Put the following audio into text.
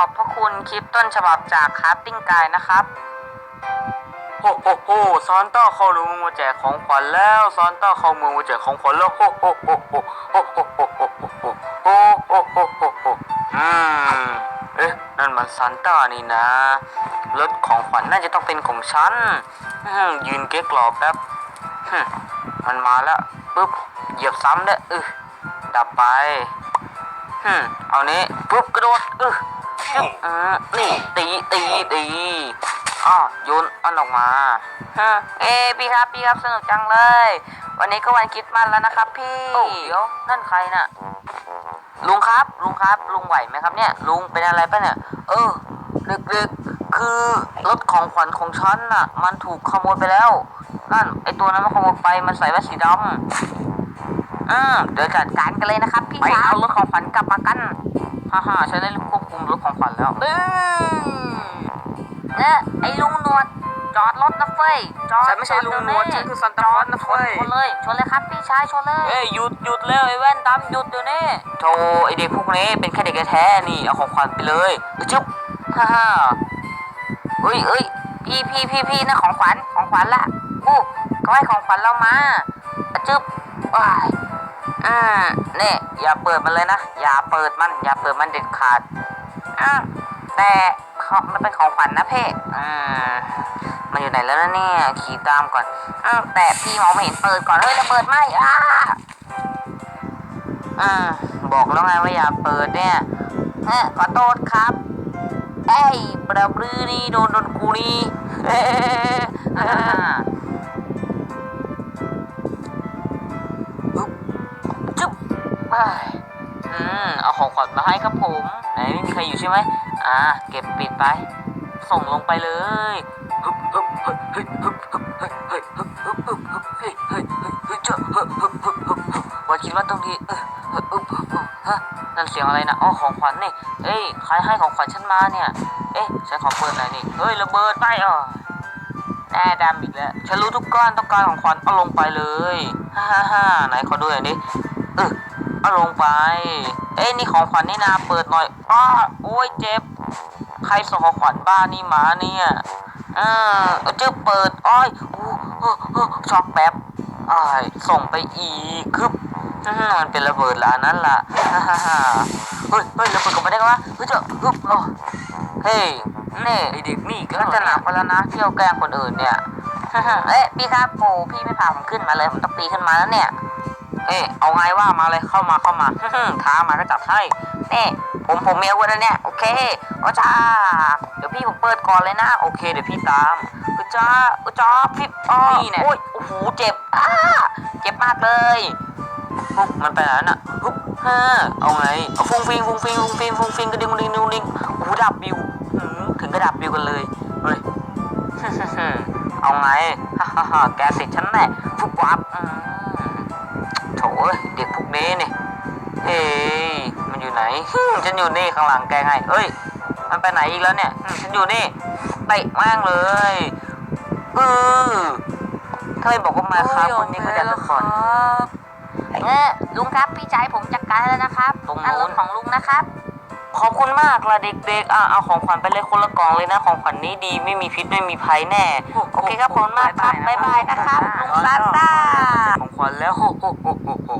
ขอบพระคุณคลิปต้นฉบับจากคาร์ติ้งกายนะครับโฮโฮโฮซานต้าเข้าเมือแจกของขวัญแล้วซานต้าเข้ามือมาแจกของขวัญแล้วโฮโฮโฮโฮโฮโฮโฮโฮโฮโฮโฮโฮโฮโฮโอืมเอ๊ะนั่นมันซานต้านี่นะรถของขวัญน่าจะต้องเป็นของฉันยืนเก๊กรอแป๊บมันมาแล้วปุ๊บเหยียบซ้ำด้วยเออดับไปฮึเอานี้ปุ๊บกระโดดเออ อืมนี่ตีตีตีอ้อโยนอันออกมาฮะเอ้พี่ครับพี่ครับสนุกจังเลย วันนี้ก็วันคริดมันแล้วนะครับ พี่เดี๋ยวนั่นใครน่ะลุงครับ ลุงครับ ลุงไหวไหมครับเนี่ย ลุงเป็นอะไรปะเนี่ย เออดึกๆคือรถของขวัญของฉันน่ะ มันถูกขโมยไปแล้วนั่นไอตัวนั้นมันขโมยไปมันใส่แว่นสีดำ อืมเดี๋ยวจัดการกันเลยนะครับพี่ไปเอารถของขวัญกลับมากันฮ่าฮ่าฉันได้ควบคุมรถของขวัญแล้วบึ้งเนี่ยไอ้ลุงหนวดจอดรถนะเฟ้ยจอดฉันไม่ใช่ลุงหนวดฉันคือซันตาคลอสนะเฟ้ยชนเลยชนเลยครับพี่ชายชนเลยเอ้ยหยุดหยุดแล้วไอ้แว่นดำหยุดเดี๋ยวนี้โธ่ไอเด็กพวกนี้เป็นแค่เด็กแท้ๆนี่เอาของขวัญไปเลยเอ้ยจุ๊บฮ่าฮ่าเอ้ยเอ้ยพี่พี่พี่พี่นะของขวัญของขวัญละอู้ก็ให้ของขวัญเรามาอะจุ๊บว้าย อืมนี่อย่าเปิดมันเลยนะ อย่าเปิดมัน อย่าเปิดมันเด็ดขาดอะแต่เขามันเป็นของขวัญนะเพ่อืมมันอยู่ไหนแล้วนะเนี่ย ขี่ตามก่อนอืมแต่พี่มองไม่เห็นเปิดก่อน เฮ้ยระเบิดไหมอ้าอืมบอกแล้วไงว่าอย่าเปิดเนี่ยเอ้ยขอโทษครับเอ้ยปราบรื้อนี่โดนโดนกูนี่ ของขวัญมาให้ครับผมไหนไม่มีใครอยู่ใช่ไหมอ่า เก็บปิดไป ส่งลงไปเลยฮึบฮึบฮ้ยเฮ้ยฮึบฮึบฮ้ยเฮ้ยฮึบฮึบฮึบฮึบฮ้ยเฮ้ยเฮ้ยเฮ้ยเจ้าฮึบฮึบฮึบฮึบฮึบว่าคิดว่าตรงนี้เออเฮ้ยฮึบฮึบฮึบฮะนั่นเสียงอะไรนะอ๋อของขวัญนี่เอ้ยใครให้ของขวัญฉันมาเนี่ย เอ๊ะฉันขอเปิดหน่อยนี่เฮ้ยระเบิดไปอะแน่ดำอีกแล้วฉันรู้ทุกก้อนต้องการของขวัญเอาลงไปเลยฮ่าฮ่าฮ่าไหนขอดูหน่อยดิเออ เอาลงไป เอ้ยนี่ของขวัญนี่นาเปิดหน่อยอ้าโอ้ยเจ็บ ใครส่งของขวัญบ้านนี่มาเนี่ยเออเอาจ้าเปิดอ้อยโอ้โอ้โอ้ช็อกแป๊บอ้ายส่งไปอีกคึบอื้อมันเป็นระเบิดละอันนั้นล่ะฮ่าฮ่าเฮ้ยเฮ้ยระเบิดกลับมาได้ไงวะเฮ้ยเจ้าฮึบโอ้เฮ้ยนี่ไอเด็กนี่ก็จะหนักไปแล้วนะเที่ยวแกล้งคนอื่นเนี่ยฮ่าฮ่าเอ๊ะพี่ครับโอ้พี่ไม่พาผมขึ้นมาเลยผมต้องปีนขึ้นมาแล้วเนี่ย เอ๊ะเอาไงว่ามาเลยเข้ามาเข้ามาท้ามาก็จัดให้นี่ผมผมเมียวันแล้วเนี่ยโอเคเอาจ้าเดี๋ยวพี่ผมเปิดก่อนเลยนะโอเคเดี๋ยวพี่ตามอุจ้าอุจ้าพี่อ๋อนี่เนี่ยโอ้ยโอ้โหเจ็บอ้าเจ็บมากเลยปุ๊บมันไปไหนน่ะปุ๊บฮ่าเอาไงเอาฟุ้งฟิงฟุ้งฟิงฟุ้งฟิงฟุ้งฟิงกระดิ่งกระดิ่งกระดิ่งโอ้โหดับบิวหืมถึงกระดับบิวกันเลยเฮ้ยเอาไงฮ่าฮ่าฮ่าแกสิฉันแน่ฟุบวับอืมโถ เอ้ยเด็กพวกนี้นี่เฮ้ยมันอยู่ไหนฮึ่มฉันอยู่นี่ข้างหลังแกไงเอ้ย มันไปไหนอีกแล้วเนี่ยอืมฉันอยู่นี่เตะแม่งเลยเออถ้าไม่บอกว่ามาครับคนนี้ก็จะทุกคนเออลุงครับพี่ชายผมจัดการแล้วนะครับตรงนู้นของลุงนะครับ ขอบคุณมากล่ะเด็กๆอะเอาของขวัญไปเลยคนละกล่องเลยนะ ของขวัญนี้ดีไม่มีพิษไม่มีภัยแน่ โอเคครับผมมากครับบ๊ายบายนะครับลุงซานต้าของขวัญแล้วโฮโฮโฮโฮโฮ